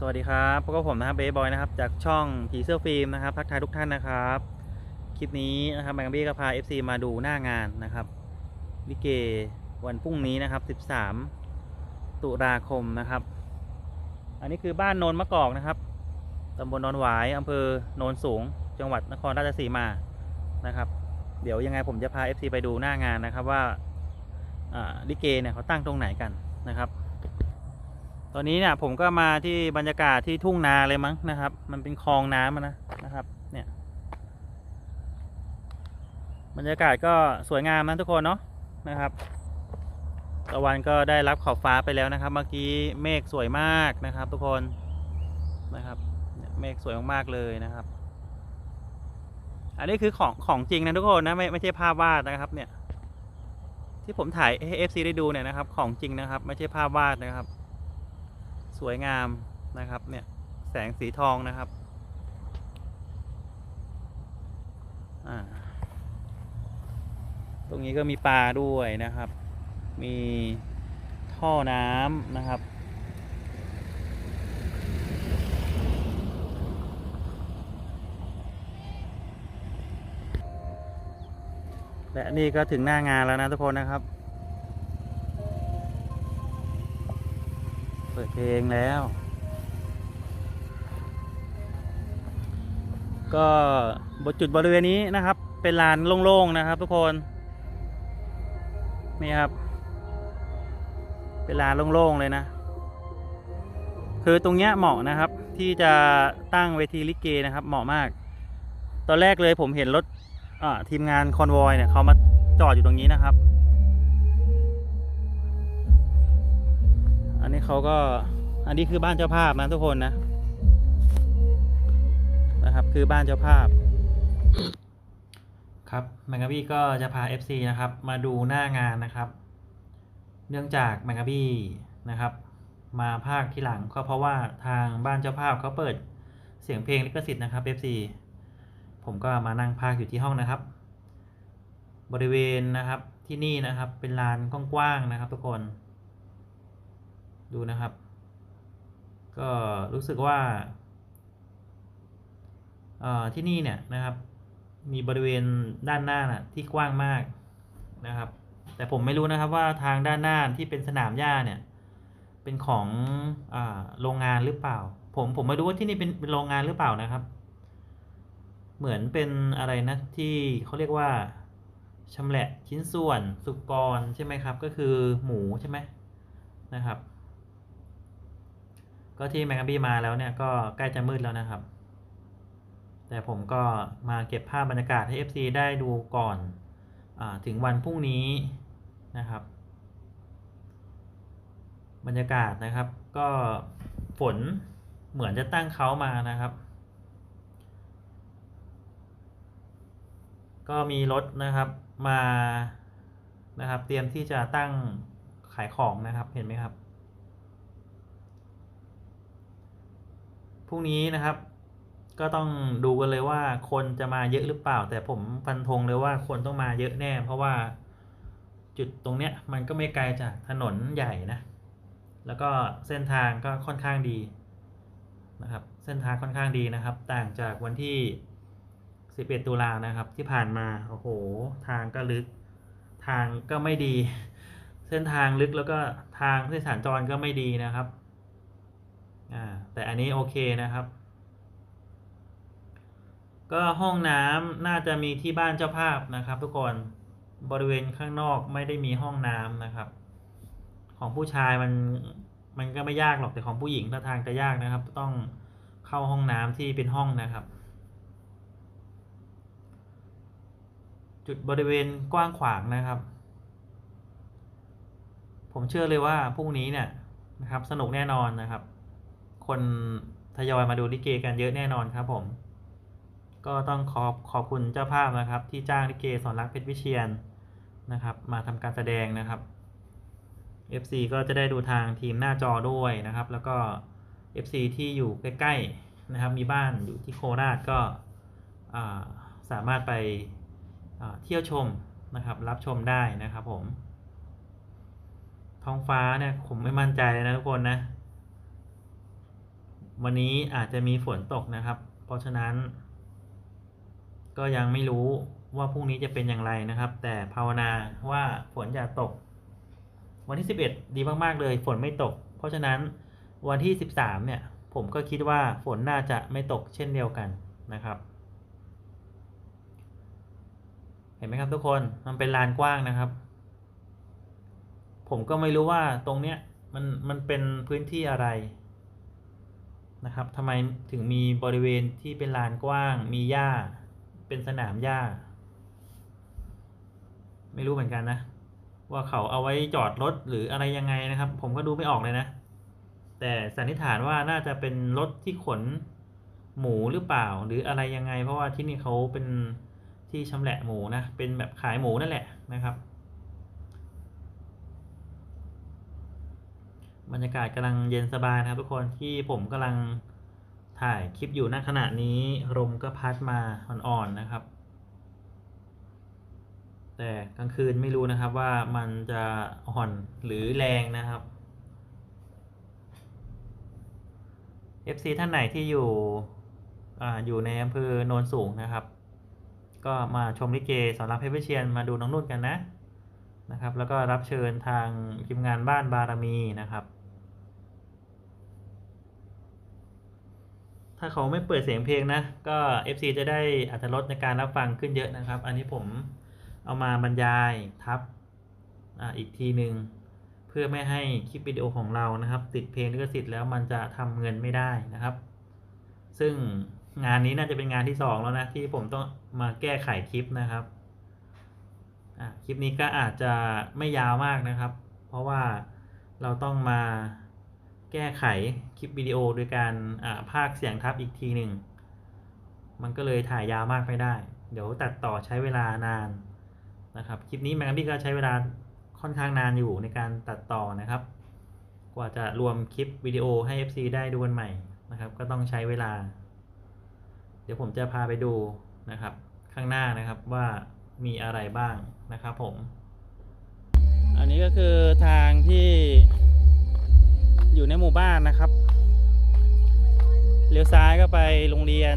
สวัสดีครับพบกับผมนะครับเบย์บอยนะครับ จากช่องผีเสื้อฟิล์มนะครับทักทายทุกท่านนะครับ คลิปนี้นะครับแมงค์บี้ก็พา FC มาดูหน้างานนะครับลิเกวันพรุ่งนี้นะครับ 13 ตุลาคมนะครับ อันนี้คือบ้านโนนมะกอกนะครับตำบลนนหวายอำเภอโนนสูง จังหวัดนครราชสีมานะครับ เดี๋ยวยังไงผมจะพา FC ไปดูหน้างานนะครับว่าอ่าลิเกเนี่ยเขาตั้งตรงไหนกันนะครับ ตอนนี้เนี่ยผมก็มาที่บรรยากาศที่ทุ่งนาเลยมั้งนะครับ มันเป็นคลองน้ำนะนะครับ เนี่ย บรรยากาศก็สวยงามนะทุกคนเนาะนะครับตะวันก็ได้รับขอบฟ้าไปแล้วนะครับ เมื่อกี้เมฆสวยมากนะครับ ทุกคนนะครับเมฆสวยมากๆเลยนะครับ อันนี้คือของของจริงนะทุกคนนะไม่ไม่ใช่ภาพวาดนะครับ เนี่ย ที่ผมถ่ายให้ FC ได้ดูเนี่ยนะครับ ของจริงนะครับ ไม่ใช่ภาพวาดนะครับ สวยงามนะครับเนี่ยแสงสีทองนะครับตรงนี้ก็มีปลาด้วยนะครับ มีท่อน้ำนะครับ และนี่ก็ถึงหน้างานแล้วนะทุกคนนะครับ เปิดเพลงแล้ว ก็บจุดบริเวณนี้นะครับ เป็นลานโล่งๆนะครับทุกคน นี่ครับ เป็นลานโล่งๆเลยนะ คือตรงเนี้ยเหมาะนะครับ ที่จะตั้งเวทีลิเกนะครับ เหมาะมาก ตอนแรกเลยผมเห็นรถทีมงานคอนวอยเนี่ยเขามาจอดอยู่ตรงนี้นะครับ อันนี้เขาก็อันนี้คือบ้านเจ้าภาพนะทุกคนนะนะครับ คือบ้านเจ้าภาพ ครับแมงกะบี้ก็จะพา FC นะครับ มาดูหน้างานนะครับ เนื่องจากแมงกะบี้นะครับ มาภาคที่หลังก็เพราะว่าทางบ้านเจ้าภาพเขาเปิดเสียงเพลงลิขสิทธิ์นะครับ FC ผมก็มานั่งภาคอยู่ที่ห้องนะครับ บริเวณนะครับที่นี่นะครับเป็นลานกว้างๆนะครับ ทุกคน ดูนะครับ ก็รู้สึกว่าที่นี่เนี่ยนะครับ มีบริเวณด้านหน้านะที่กว้างมากนะครับ แต่ผมไม่รู้นะครับว่าทางด้านหน้าที่เป็นสนามหญ้าเนี่ยเป็นของอโรงงานหรือเปล่า ผมผมไม่รู้ว่าที่นี่เป็นเป็นโรงงานหรือเปล่านะครับ เหมือนเป็นอะไรนะที่เขาเรียกว่าชำแหละชิ้นส่วนสุกรใช่ไหมครับ ก็คือหมูใช่ไหมนะครับ ก็ที่แมงกะบี้มาแล้วเนี่ยก็ใกล้จะมืดแล้วนะครับ แต่ผมก็มาเก็บภาพบรรยากาศให้ FC ได้ดูก่อนอถึงวันพรุ่งนี้นะครับ บรรยากาศนะครับก็ฝนเหมือนจะตั้งเขามานะครับ ก็มีรถนะครับมานะครับ เตรียมที่จะตั้งขายของนะครับเห็นไหมครับ พรุ่งนี้นะครับ ก็ต้องดูกันเลยว่าคนจะมาเยอะหรือเปล่า แต่ผมฟันธงเลยว่าคนต้องมาเยอะแน่ เพราะว่าจุดตรงเนี้ยมันก็ไม่ไกลจากถนนใหญ่นะ แล้วก็เส้นทางก็ค่อนข้างดีนะครับ เส้นทางค่อนข้างดีนะครับ ต่างจากวันที่ 11 ตุลานะครับ ที่ผ่านมา โอ้โห ทางก็ลึก ทางก็ไม่ดี เส้นทางลึกแล้วก็ทางผู้โดยสารจรก็ไม่ดีนะครับ อ่าแต่อันนี้โอเคนะครับ ก็ห้องน้ำน่าจะมีที่บ้านเจ้าภาพนะครับ ทุกคนบริเวณข้างนอกไม่ได้มีห้องน้ำนะครับ ของผู้ชายมันมันก็ไม่ยากหรอกแต่ของผู้หญิงถ้าทางจะยากนะครับ ต้องเข้าห้องน้ำที่เป็นห้องนะครับ จุดบริเวณกว้างขวางนะครับ ผมเชื่อเลยว่าพรุ่งนี้เนี่ยนะครับ สนุกแน่นอนนะครับ คนทยอยมาดูลิเกกันเยอะแน่นอนครับผม ก็ต้องขอบขอบคุณเจ้าภาพนะครับ ที่จ้างลิเกสอนรักเพชรวิเชียนนะครับ มาทำการแสดงนะครับ FC ก็จะได้ดูทางทีมหน้าจอด้วยนะครับ แล้วก็ FC ที่อยู่ใกล้ๆนะครับ มีบ้านอยู่ที่โคราชก็สามารถไปเที่ยวชมนะครับ รับชมได้นะครับผม ท้องฟ้าเนี่ยผมไม่มั่นใจเลยนะทุกคนนะ วันนี้อาจจะมีฝนตกนะครับ เพราะฉะนั้น ก็ยังไม่รู้ว่าพรุ่งนี้จะเป็นอย่างไรนะครับ แต่ภาวนาว่าฝนจะตก วันที่ 11 ดีมากๆเลย ฝนไม่ตก เพราะฉะนั้นวันที่ 13 เนี่ย ผมก็คิดว่าฝนน่าจะไม่ตกเช่นเดียวกันนะครับ เห็นไหมครับทุกคนมันเป็นลานกว้างนะครับ ผมก็ไม่รู้ว่าตรงเนี้ยมันมันเป็นพื้นที่อะไร นะครับทำไมถึงมีบริเวณที่เป็นลานกว้าง มีหญ้า เป็นสนามหญ้า ไม่รู้เหมือนกันนะ ว่าเขาเอาไว้จอดรถหรืออะไรยังไงนะครับ ผมก็ดูไม่ออกเลยนะ แต่สันนิษฐานว่าน่าจะเป็นรถที่ขนหมูหรือเปล่า หรืออะไรยังไง เพราะว่าที่นี่เขาเป็นที่ชำแหละหมูนะ เป็นแบบขายหมูนั่นแหละนะครับ บรรยากาศกำลังเย็นสบายนะครับทุกคนที่ผมกำลังถ่ายคลิปอยู่ณขณะนี้ลมก็พัดมาอ่อนๆนะครับ แต่กลางคืนไม่รู้นะครับว่ามันจะอ่อนหรือแรงนะครับ FC ท่านไหนที่อยู่ออยู่ในอำเภอโนนสูงนะครับ ก็มาชมลิเกสอนรามเพชรเชียนมาดูน้องนุ่นกันนะนะครับ แล้วก็รับเชิญทางทีมงานบ้านบารมีนะครับ ถ้าเขาไม่เปิดเสียงเพลงนะ ก็ FC จะได้อัตรถรสในการรับฟังขึ้นเยอะนะครับ อันนี้ผมเอามาบรรยายทับออีกทีหนึ่งเพื่อไม่ให้คลิปวิดีโอของเรานะครับ ติดเพลงลิขสิทธิ์แล้วมันจะทำเงินไม่ได้นะครับ ซึ่งงานนี้น่าจะเป็นงานที่สองแล้วนะ ที่ผมต้องมาแก้ไขคลิปนะครับคลิปนี้ก็อาจจะไม่ยาวมากนะครับ เพราะว่าเราต้องมา แก้ไขคลิปวิดีโอโดยการอ่าพากเสียงทับอีกทีหนึ่ง มันก็เลยถ่ายยาวมากไม่ได้ เดี๋ยวตัดต่อใช้เวลานานนะครับคลิปนี้แมงบี้ก็ใช้เวลาค่อนข้างนานอยู่ในการตัดต่อนะครับ กว่าจะรวมคลิปวิดีโอให้ FC ได้ดูกันใหม่นะครับ ก็ต้องใช้เวลา เดี๋ยวผมจะพาไปดูนะครับ ข้างหน้านะครับว่ามีอะไรบ้างนะครับผม อันนี้ก็คือทางที่ อยู่ในหมู่บ้านนะครับ เลี้ยวซ้ายก็ไปโรงเรียน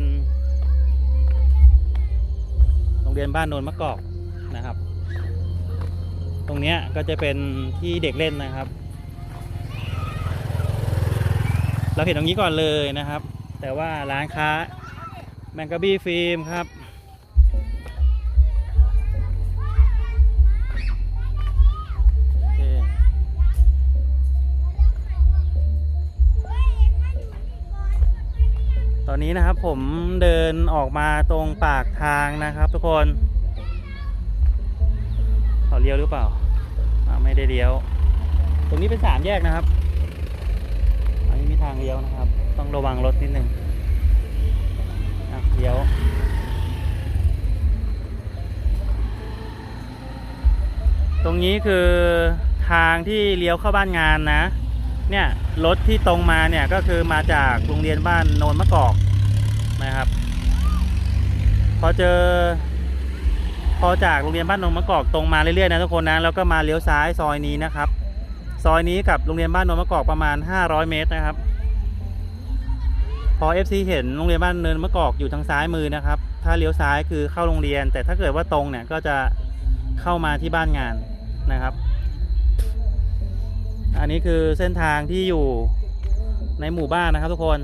โรงเรียนบ้านโนนมะกอกนะครับ ตรงนี้ก็จะเป็นที่เด็กเล่นนะครับ เราเห็นตรงนี้ก่อนเลยนะครับ แต่ว่าร้านค้าแมงกะบี้ฟิล์มครับ ตอนนี้นะครับผมเดินออกมาตรงปากทางนะครับ ทุกคนเขาเลี้ยวหรือเปล่า ไม่ได้เลี้ยว ตรงนี้เป็นสามแยกนะครับ อันนี้มีทางเลี้ยวนะครับ ต้องระวังรถนิดนึงอะเลี้ยวตรงนี้คือทางที่เลี้ยวเข้าบ้านงานนะ เนี่ยรถที่ตรงมาเนี่ยก็คือมาจากโรงเรียนบ้านโนนมะกอกนะครับ พอเจอ พอจากโรงเรียนบ้านโนนมะกอกตรงมาเรื่อยๆนะทุกคนนะแล้วก็มาเลี้ยวซ้ายซอยนี้นะครับ ซอยนี้กับโรงเรียนบ้านโนนมะกอกประมาณ 500 เมตรนะครับ พอ FC เห็นโรงเรียนบ้านเนินมะกอกอยู่ทางซ้ายมือนะครับ ถ้าเลี้ยวซ้ายคือเข้าโรงเรียน แต่ถ้าเกิดว่าตรงเนี่ยก็จะเข้ามาที่บ้านงานนะครับ อันนี้คือเส้นทางที่อยู่ในหมู่บ้านนะครับทุกคน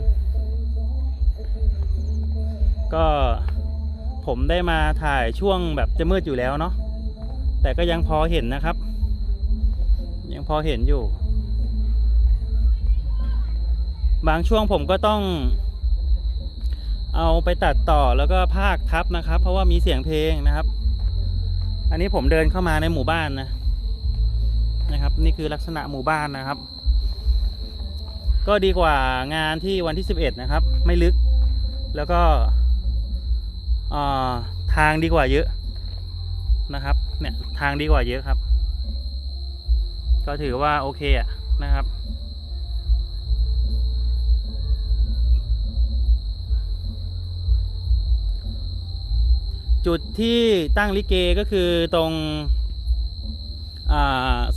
ก็ผมได้มาถ่ายช่วงแบบจะมืดอยู่แล้วเนาะแต่ก็ยังพอเห็นนะครับ ยังพอเห็นอยู่ บางช่วงผมก็ต้อง เอาไปตัดต่อแล้วก็พากทับนะครับ เพราะว่ามีเสียงเพลงนะครับ อันนี้ผมเดินเข้ามาในหมู่บ้านนะ นะครับ นี่คือลักษณะหมู่บ้านนะครับ ก็ดีกว่างานที่วันที่ 11 นะครับ ไม่ลึก แล้วก็ทางดีกว่าเยอะนะครับ เนี่ยทางดีกว่าเยอะครับ ก็ถือว่าโอเคอะนะครับจุดที่ตั้งลิเกก็คือตรง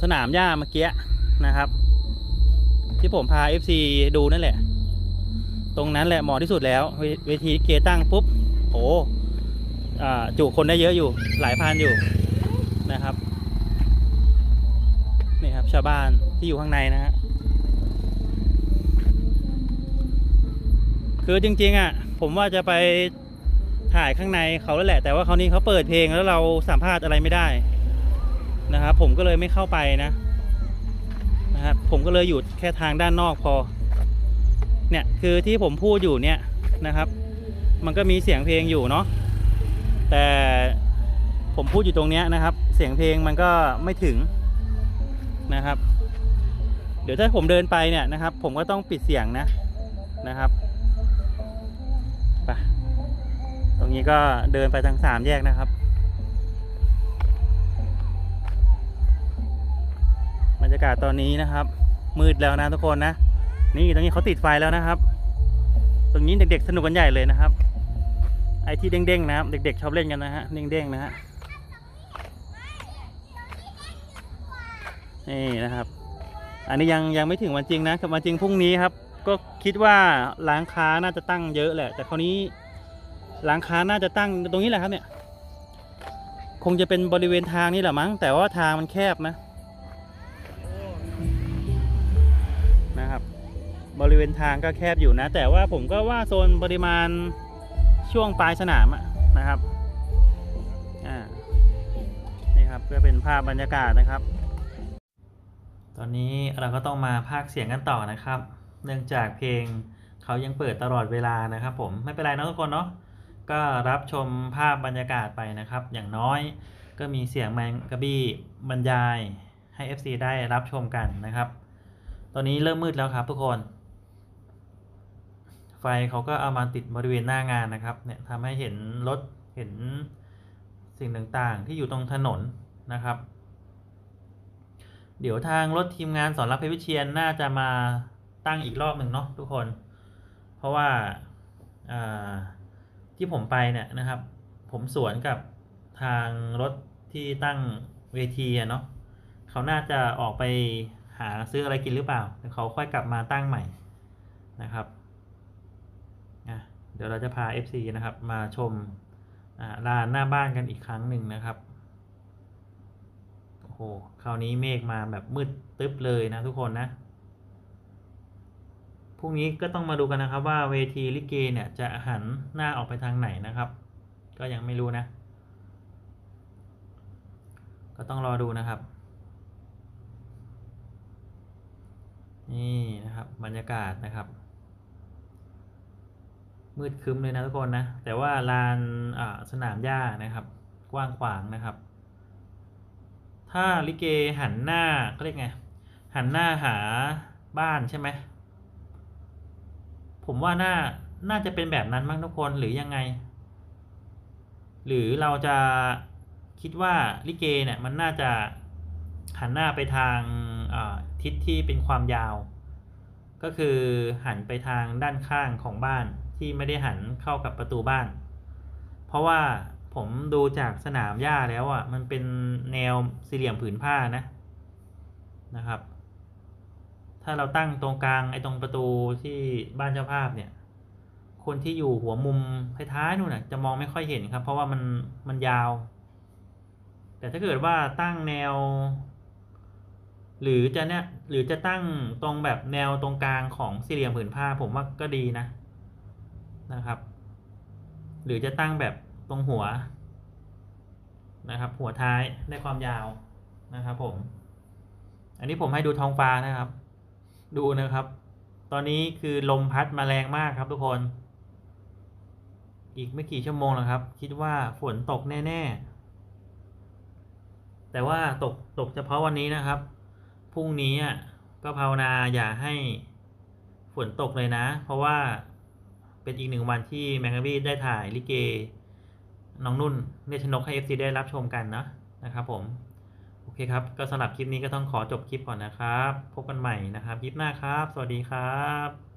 สนามหญ้าเมื่อกี้นะครับ ที่ผมพา FC ดูนั่นแหละ ตรงนั้นแหละเหมาะที่สุดแล้ว เวเวทีเกตั้งปุ๊บโหอ่าจุคนได้เยอะอยู่หลายพันอยู่นะครับนี่ครับชาวบ้านที่อยู่ข้างในนะฮะคือจริงๆอะผมว่าจะไปถ่ายข้างในเขาแล้วแหละ แต่ว่าคราวนี้เขาเปิดเพลงแล้วเราสัมภาษณ์อะไรไม่ได้ นะครับ ผมก็เลยไม่เข้าไปนะนะครับผมก็เลยอยู่แค่ทางด้านนอกพอ เนี่ยคือที่ผมพูดอยู่เนี่ยนะครับ มันก็มีเสียงเพลงอยู่เนาะแต่ผมพูดอยู่ตรงเนี้ยนะครับ เสียงเพลงมันก็ไม่ถึงนะครับ เดี๋ยวถ้าผมเดินไปเนี่ยนะครับ ผมก็ต้องปิดเสียงนะนะครับไปตรงนี้ก็เดินไปทางสามแยกนะครับ รรยากาศตอนนี้นะครับ มืดแล้วนะทุกคนนะ นี่ตรงนี้เขาติดไฟแล้วนะครับ ตรงนี้เด็กๆสนุกกันใหญ่เลยนะครับ ไอ้ที่เด้งๆนะครับ เด็กๆชอบเล่นกันนะฮะเด้งๆนะฮะนี่นะครับ อันนี้ยังยังไม่ถึงวันจริงนะวันจริงพรุ่งนี้ครับ ก็คิดว่าร้านค้าน่าจะตั้งเยอะแหละ แต่คราวนี้ร้านค้าน่าจะตั้งตรงนี้แหละครับเนี่ย คงจะเป็นบริเวณทางนี่แหละมั้ง แต่ว่าทางมันแคบนะ บริเวณทางก็แคบอยู่นะ แต่ว่าผมก็ว่าโซนปริมาณช่วงปลายสนามนะครับอ่านี่ครับก็เป็นภาพบรรยากาศนะครับ ตอนนี้เราก็ต้องมาพากเสียงกันต่อนะครับ เนื่องจากเพลงเขายังเปิดตลอดเวลานะครับ ผมไม่เป็นไรนะทุกคนเนาะก็รับชมภาพบรรยากาศไปนะครับ อย่างน้อยก็มีเสียงแมงกะบี้บรรยายให้ FC ได้รับชมกันนะครับ ตอนนี้เริ่มมืดแล้วครับทุกคน ไฟเขาก็เอามาติดบริเวณหน้างานนะครับเนี่ยทำให้เห็นรถเห็นสิ่งต่างๆ ที่อยู่ตรงถนนนะครับ เดี๋ยวทางรถทีมงานสอนรับเพชรวิเชียนน่าจะมาตั้งอีกรอบหนึ่งเนาะทุกคน เพราะว่าอ่าที่ผมไปเนี่ยนะครับ ผมสวนกับทางรถที่ตั้งเวทีเนาะเขาน่าจะออกไปหาซื้ออะไรกินหรือเปล่าเขาค่อยกลับมาตั้งใหม่นะครับ เดี๋ยวเราจะพา FC นะครับ มาชมลานหน้าบ้านกันอีกครั้งหนึ่งนะครับโอ้โหคราวนี้เมฆมาแบบมืดตึ๊บเลยนะทุกคนนะพรุ่งนี้ก็ต้องมาดูกันนะครับว่าเวทีลิเกเนี่ยจะหันหน้าออกไปทางไหนนะครับ ก็ยังไม่รู้นะ ก็ต้องรอดูนะครับ นี่นะครับบรรยากาศนะครับ มืดครึ้มเลยนะทุกคนนะ แต่ว่าลานสนามหญ้านะครับ กว้างขวางนะครับ ถ้าลิเกหันหน้าเขาเรียกไง หันหน้าหาบ้านใช่ไหม ผมว่าน่า น่าจะเป็นแบบนั้นมั้งทุกคนหรือยังไง หรือเราจะคิดว่าลิเกเนี่ยมันน่าจะหันหน้าไปทางทิศที่เป็นความยาว ก็คือหันไปทางด้านข้างของบ้าน ที่ไม่ได้หันเข้ากับประตูบ้าน เพราะว่าผมดูจากสนามหญ้าแล้วอะ มันเป็นแนวสี่เหลี่ยมผืนผ้านะนะครับ ถ้าเราตั้งตรงกลางไอ้ตรงประตูที่บ้านเจ้าภาพเนี่ย คนที่อยู่หัวมุมท้ายๆนู่นน่ะจะมองไม่ค่อยเห็นครับ เพราะว่ามันมันยาว แต่ถ้าเกิดว่าตั้งแนว หรือจะเนี่ยหรือจะตั้งตรงแบบแนวตรงกลางของสี่เหลี่ยมผืนผ้า ผมว่าก็ดีนะ นะครับ หรือจะตั้งแบบตรงหัวนะครับ หัวท้ายได้ความยาวนะครับ ผม อันนี้ผมให้ดูท้องฟ้านะครับ ดูนะครับ ตอนนี้คือลมพัดมาแรงมากครับทุกคน อีกไม่กี่ชั่วโมงแล้วครับ คิดว่าฝนตกแน่ ๆ แต่ว่าตกตกเฉพาะวันนี้นะครับพรุ่งนี้อะก็ภาวนาอย่าให้ฝนตกเลยนะ เพราะว่า เป็นอีกหนึ่งวันที่แมงกะบี้ได้ถ่ายลิเกน้องนุ่นเนชนกให้ FC ได้รับชมกันนะนะครับผม โอเคครับ ก็สำหรับคลิปนี้ก็ต้องขอจบคลิปก่อนนะครับ พบกันใหม่นะครับ คลิปหน้าครับ สวัสดีครับ